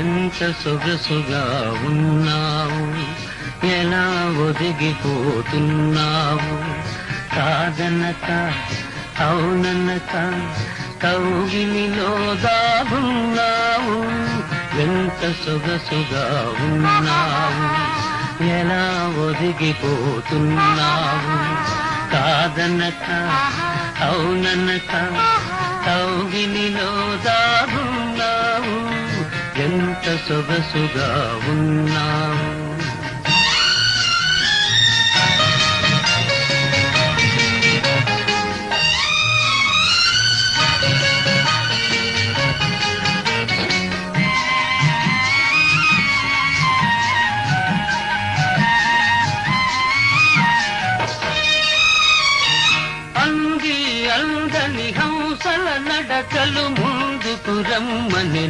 ఎంత సొగసుగా ఉన్నావు. ఎలా ఒదిగిపోతున్నావు కాదనక అవుననక కౌగిలిలో దాగున్నావు. ఎంత సొగసుగా ఉన్నావు. ఎలా ఒదిగిపోతున్నావు కాదనక అవుననక కౌగిలిలో దాగు ఎంత సొగసుగా ఉన్నావు అంగి అందని హంసల నడకలు ముందుకు రమ్మని